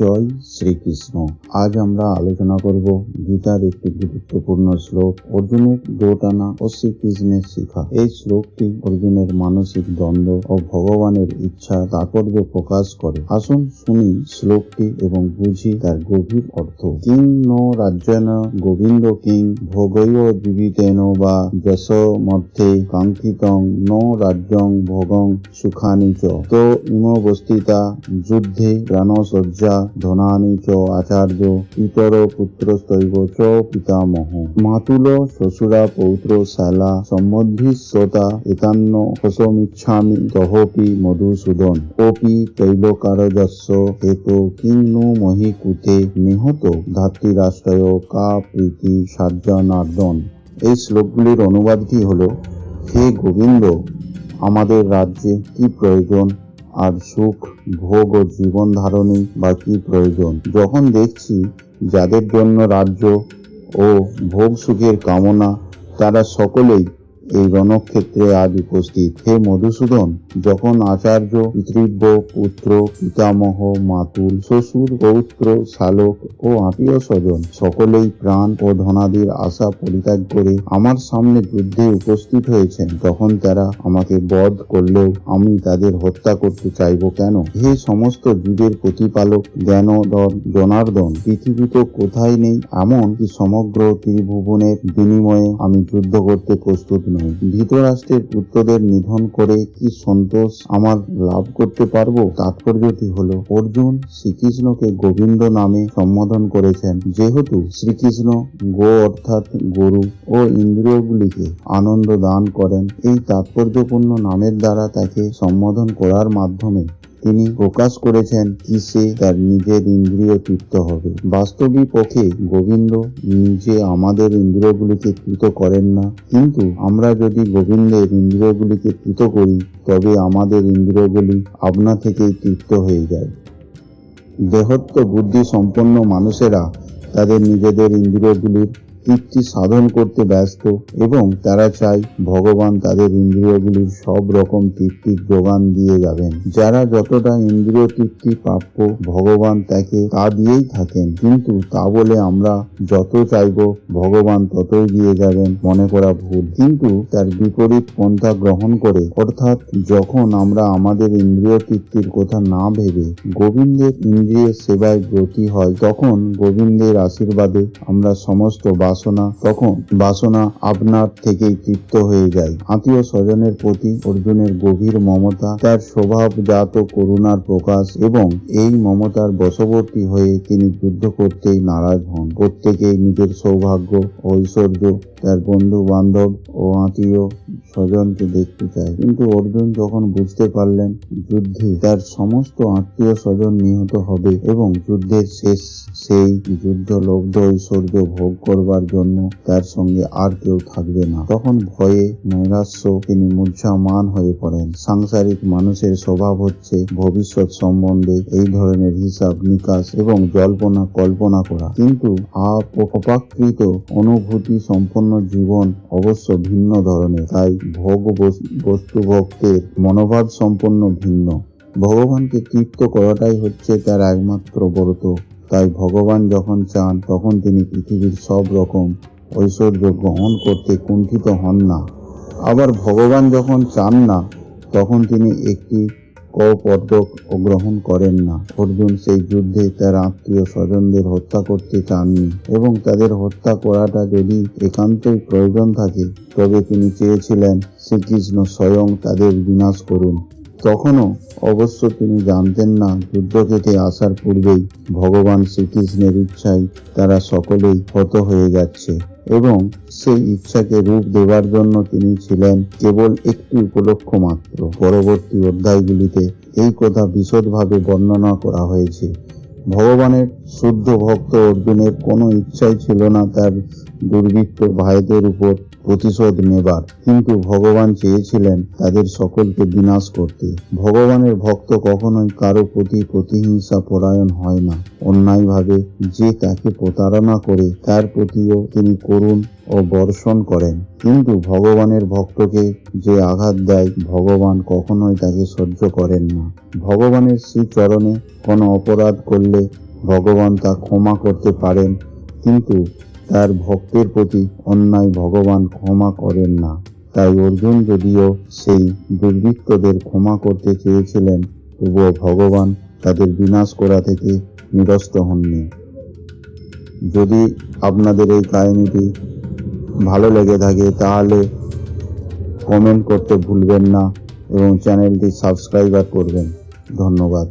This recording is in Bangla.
জয় শ্রীকৃষ্ণ। আজ আমরা আলোচনা করব গীতার একটি গুরুত্বপূর্ণ শ্লোক, অর্জুনের দোটানা ও শ্রীকৃষ্ণের শিখা। এই শ্লোকটি অর্জুনের মানসিক দ্বন্দ্ব ও ভগবানের ইচ্ছা তাৎপর্য প্রকাশ করে। আসুন শুনি শ্লোকটি এবং বুঝি তার গভীর অর্থ। কিং নো রাজ্যেন গোবিন্দ কিং ভোগৈব জীবিতেন বা যশ মধ্যে কাঙ্ক্ষিতং নো রাজ্যং ভোগং সুখানি চ। তো ইমবস্থিতা যুদ্ধে প্রাণসজ্জা ধনানি চ আচার্য পিতর পুত্রস্তৈব চ পিতামহ। মাতুল শ্বশুরা পৌত্র শালা সম্বদ্ধিশ্বতা এতান্ন হসমিচ্ছামি দহপি মধুসূদন। ওপি তৈলকারজস্য হেত কিং নো মহিকুতে নিহত ধাত্রীরাষ্ট্রয় কা প্রীতি সাজ্জানার্দন এই শ্লোকগুলির অনুবাদটি হলো, হে গোবিন্দ, আমাদের রাজ্যে কি প্রয়োজন? আর সুখ, ভোগ ও জীবন ধারণে বা কি প্রয়োজন? যখন দেখছি যাদের জন্য রাজ্য ও ভোগ সুখের কামনা, তারা সকলেই এই রণক্ষেত্রে আজ উপস্থিত হে মধুসূদন, যখন আচার্য পিতৃব্য, পুত্র, পিতামহ, মাতুল, শ্বশুর, পৌত্র, শালক ও আত্মীয় স্বজন সকলেই প্রাণ ও ধনাদির আশা পরিত্যাগ করে আমার সামনে যুদ্ধে উপস্থিত হয়েছেন, তখন তারা আমাকে বধ করলেও আমি তাদের হত্যা করতে চাইব কেন? হে সমস্ত জীবের প্রতিপালক, জ্ঞানধর জনার্দন পৃথিবীতে কোথায় নেই? এমন কি সমগ্র ত্রিভুবনের বিনিময়ে আমি যুদ্ধ করতে প্রস্তুত নই ধৃতরাষ্ট্রের নিধন করে কি সন্তোষ আমার লাভ করতে পারব? তাৎপর্যটি হলো? অর্জুন শ্রীকৃষ্ণকে গোবিন্দ নামে সম্বোধন করেছেন। যেহেতু শ্রীকৃষ্ণ গো অর্থাৎ গরু ও ইন্দ্রিয়গুলিকে আনন্দ দান করেন, এই তাৎপর্যপূর্ণ নামের দ্বারা তাকে সম্বোধন করার মাধ্যমে তিনি প্রকাশ করেছেন কি সে তার নিজের ইন্দ্রিয় তৃপ্ত হবে। বাস্তবিক পক্ষে গোবিন্দ নিজে আমাদের ইন্দ্রিয়গুলিকে তৃত করেন না। কিন্তু আমরা যদি গোবিন্দের ইন্দ্রিয়গুলিকে তৃত করি, তবে আমাদের ইন্দ্রিয়গুলি আপনা থেকেই তৃপ্ত হয়ে যায়। দেহত্ব বুদ্ধি সম্পন্ন মানুষেরা তাদের নিজেদের ইন্দ্রিয়গুলির তৃপ্তি সাধন করতে ব্যস্ত এবং তারা চায় ভগবান তাদের ইন্দ্রিয়গুলির সব রকম তৃপ্তির যোগান দিয়ে যাবেন। যারা যতটা ইন্দ্রিয় তৃপ্তি প্রাপ্য, ভগবান তাকে তা দিয়েই থাকেন। কিন্তু তা বলে আমরা যত চাইব, ভগবান ততই দিয়ে যাবেন মনে করা ভুল। কিন্তু তার বিপরীত পন্থা গ্রহণ করে, অর্থাৎ যখন আমরা আমাদের ইন্দ্রিয় তৃপ্তির কথা না ভেবে গোবিন্দের ইন্দ্রিয়ের সেবায় ব্রতী হয়, তখন গোবিন্দের আশীর্বাদে আমরা সমস্ত বাসনা। তখন বাসনা আপনার থেকেই তৃপ্ত হয়ে যায়। আত্মীয় স্বজনের প্রতি অর্জুনের গভীর মমতা, তার স্বভাবজাত করুণার প্রকাশ এবং এই মমতার বশবর্তী হয়ে তিনি যুদ্ধ করতেই নারাজ হন। প্রত্যেকেই নিজের সৌভাগ্য, ঐশ্বর্য, তার বন্ধু বান্ধব ও আত্মীয় স্বজনকে দেখতে চায়। কিন্তু অর্জুন যখন বুঝতে পারলেন, যুদ্ধে তার সমস্ত আত্মীয় স্বজন নিহত হবে এবং যুদ্ধের শেষ সেই যুদ্ধ লব্ধ ঐশ্বর্য ভোগ করবার জন্য তার সঙ্গে আর কেউ থাকবে না। তখন ভয়ে নৈরাশ্য তিনি মূর্ছামান হয়ে পড়েন। সাংসারিক মানুষের স্বভাব হচ্ছে ভবিষ্যৎ সম্বন্ধে এই ধরনের হিসাব নিকাশ এবং জল্পনা কল্পনা করা। কিন্তু অপাকৃত অনুভূতি সম্পন্ন জীবন অবশ্য ভিন্ন ধরনের। তাই ভোগ বস্তু ভক্তের মনোভাব সম্পূর্ণ ভিন্ন। ভগবানকে তৃপ্ত করাটাই হচ্ছে তার একমাত্র ব্রত। তাই ভগবান যখন চান, তখন তিনি পৃথিবীর সব রকম ঐশ্বর্য গ্রহণ করতে কুণ্ঠিত হন না। আবার ভগবান যখন চান না, তখন তিনি একটি কপর্দক গ্রহণ করেন না। অর্জুন সেই যুদ্ধে তার আত্মীয় স্বজনদের হত্যা করতে চাননি এবং তাদের হত্যা করাটা যদি একান্তই প্রয়োজন থাকে, তবে তিনি চেয়েছিলেন শ্রীকৃষ্ণ স্বয়ং তাদের বিনাশ করুন। তখনও অবশ্য তিনি জানতেন না যুদ্ধক্ষেত্রে আসার পূর্বেই ভগবান শ্রীকৃষ্ণের ইচ্ছায় তারা সকলেই হত হয়ে যাচ্ছে এবং সেই ইচ্ছাকে রূপ দেওয়ার জন্য তিনি ছিলেন কেবল একটি উপলক্ষ মাত্র। পরবর্তী অধ্যায়গুলিতে এই কথা বিশদভাবে বর্ণনা করা হয়েছে। ভগবানের শুদ্ধ ভক্ত অর্জুনের কোনো ইচ্ছাই ছিল না তার দুর্বৃত্ত ভাইদের উপর। প্রতিশোধ নেবার। কিন্তু ভগবান চেয়েছিলেন তাদের সকলকে বিনাশ করতে। ভগবানের ভক্ত কখনোই কারও প্রতি প্রতিহিংসা পরায়ণ হয় না। অন্যায়ভাবে যে তাকে প্রতারণা করে, তার প্রতিও তিনি করুণ ও বর্ষণ করেন। কিন্তু ভগবানের ভক্তকে যে আঘাত দেয়, ভগবান কখনোই তাকে সহ্য করেন না। ভগবানের শ্রীচরণে কোনো অপরাধ করলে ভগবান তা ক্ষমা করতে পারেন। কিন্তু তার ভক্তের প্রতি অন্যায় ভগবান ক্ষমা করেন না। তাই অর্জুন যদিও সেই দুর্বৃত্তদের ক্ষমা করতে চেয়েছিলেন, তবুও ভগবান তাদের বিনাশ করা থেকে নিরস্ত হননি। যদি আপনাদের এই কাহিনীটি ভালো লেগে থাকে, তাহলে কমেন্ট করতে ভুলবেন না এবং চ্যানেলটি সাবস্ক্রাইবার করবেন। ধন্যবাদ।